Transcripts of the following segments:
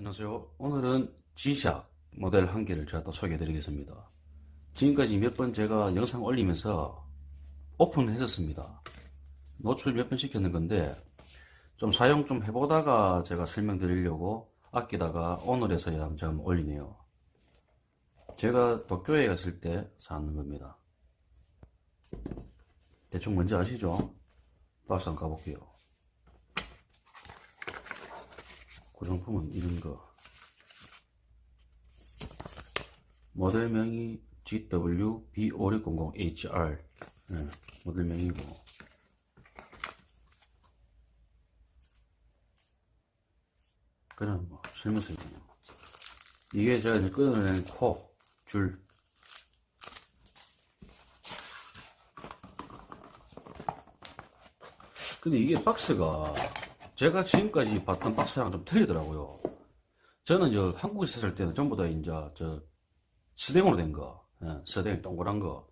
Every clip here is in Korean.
안녕하세요. 오늘은 G샥 모델 한 개를 제가 또 소개해 드리겠습니다. 지금까지 몇 번 제가 영상 올리면서 오픈했었습니다. 노출 몇 번 시켰는 건데 좀 사용 좀 해보다가 제가 설명드리려고 아끼다가 오늘에서야 좀 올리네요. 제가 도쿄에 갔을 때 사는 겁니다. 대충 뭔지 아시죠? 박스 한번 가볼게요. 구성품은 이런 거. 모델명이 GW B5600HR. 네, 모델명이고. 그냥 뭐, 있네요. 이게 제가 이제 끊어낸 코, 줄. 근데 이게 박스가 제가 지금까지 봤던 박스랑 좀 틀리더라고요. 저는 저 한국에 있을 때는 전부 다 이제 저 스댕으로 된 거, 예, 스댕 동그란 거.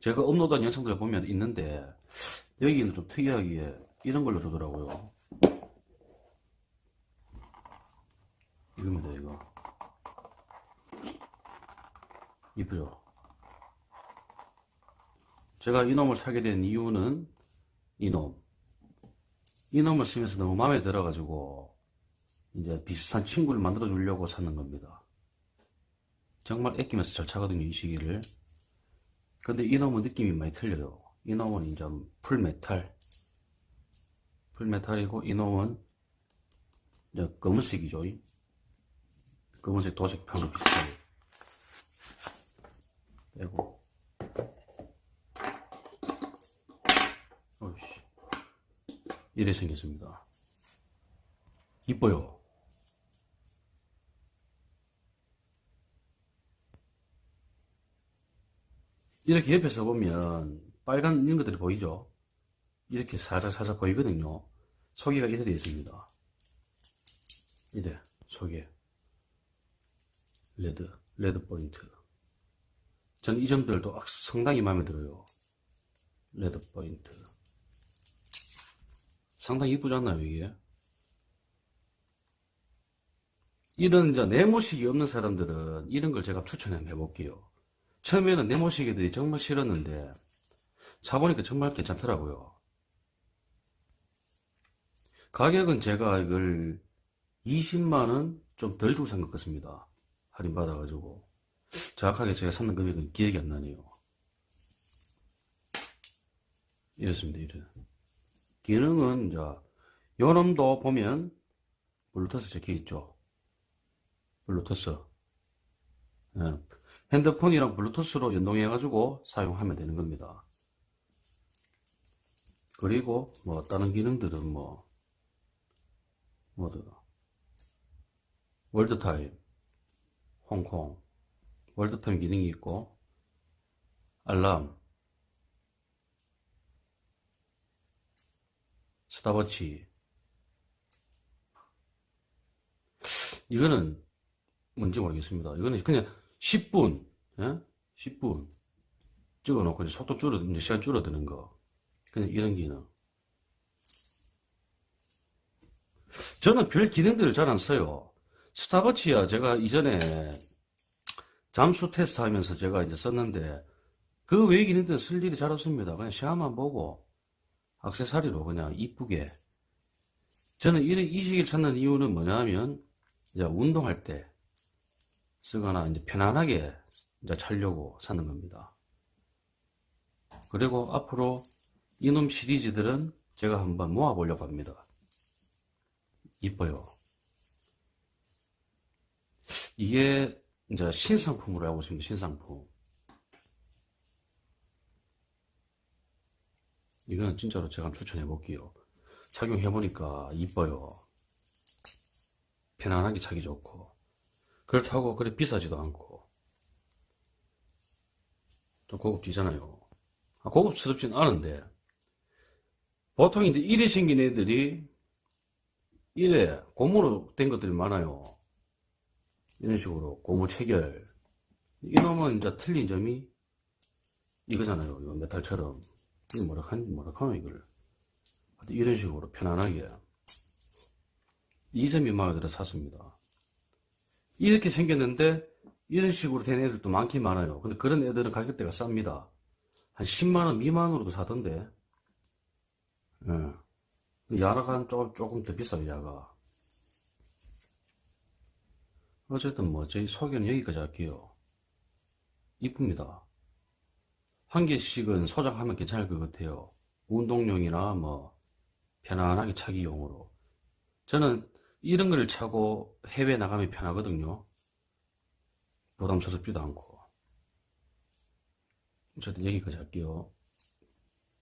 제가 업로드한 영상들 보면 있는데 여기는 좀 특이하게 이런 걸로 주더라고요. 이겁니다, 이거. 이쁘죠? 제가 이놈을 사게 된 이유는 이놈. 이놈을 쓰면서 너무 마음에 들어가지고 이제 비슷한 친구를 만들어 주려고 사는 겁니다. 정말 아끼면서 잘 차거든요, 이 시기를. 근데 이놈은 느낌이 많이 틀려요. 이놈은 이제 풀메탈. 풀메탈이고, 이놈은 이제 검은색이죠. 검은색 도색판도 비슷하게. 빼고. 어이씨. 이래 생겼습니다. 이뻐요. 이렇게 옆에서 보면 빨간 있는 것들이 보이죠? 이렇게 살짝살짝 보이거든요. 소개가 이래 되어 있습니다. 이래, 소개. 레드, 레드 포인트. 저는 이 점들도 상당히 마음에 들어요. 레드 포인트. 상당히 이쁘지 않나요, 이게? 이런 이제 네모식이 없는 사람들은 이런 걸 제가 추천해 볼게요. 처음에는 네모시계들이 정말 싫었는데 사보니까 정말 괜찮더라고요. 가격은 제가 이걸 20만원 좀 덜 주고 산 것 같습니다. 할인 받아가지고. 정확하게 제가 샀는 금액은 기억이 안 나네요. 이렇습니다, 이래. 기능은, 이제, 요놈도 보면, 블루투스 적혀 있죠. 블루투스. 예. 핸드폰이랑 블루투스로 연동해 가지고 사용하면 되는 겁니다. 그리고, 뭐, 다른 기능들은 뭐, 모두, 월드타임, 홍콩, 월드타임 기능이 있고, 알람, 스타워치, 이거는 뭔지 모르겠습니다. 이거는 그냥 10분, 예? 10분 찍어놓고 이제 속도 줄어, 이제 시간 줄어드는 거. 그냥 이런 기능. 저는 별 기능들을 잘 안 써요. 스타워치야 제가 이전에 잠수 테스트 하면서 제가 이제 썼는데 그 외의 기능들은 쓸 일이 잘 없습니다. 그냥 시간만 보고 악세사리로 그냥 이쁘게. 저는 이, 이 시기를 찾는 이유는 뭐냐면 이제 운동할 때 쓰거나 이제 편안하게 이제 차려고 사는 겁니다. 그리고 앞으로 이놈 시리즈들은 제가 한번 모아보려고 합니다. 이뻐요. 이게 이제 신상품으로 하고 있습니다. 신상품. 이건 진짜로 제가 추천해 볼게요. 착용해 보니까 이뻐요. 편안하게 차기 좋고. 그렇다고 그래 비싸지도 않고 좀 고급지잖아요. 아, 고급스럽진 않은데 보통 이제 이래 생긴 애들이 이래 고무로 된 것들이 많아요. 이런 식으로 고무 체결 이놈은 이제 틀린 점이 이거잖아요. 이거 메탈처럼 이거 뭐라 한 뭐라 하노 이걸 이런 식으로 편안하게 이 점이 마음에 들어 샀습니다. 이렇게 생겼는데 이런 식으로 된 애들도 많긴 많아요. 근데 그런 애들은 가격대가 쌉니다. 한 10만원 미만으로도 사던데. 예. 야라가 조금, 조금 더 비싸요, 야가. 어쨌든 뭐, 저희 소개는 여기까지 할게요. 이쁩니다. 한 개씩은 소장하면 괜찮을 것 같아요. 운동용이나 뭐, 편안하게 차기용으로. 저는 이런 걸 차고 해외 나가면 편하거든요. 부담스럽지도 않고. 어쨌든 여기까지 할게요.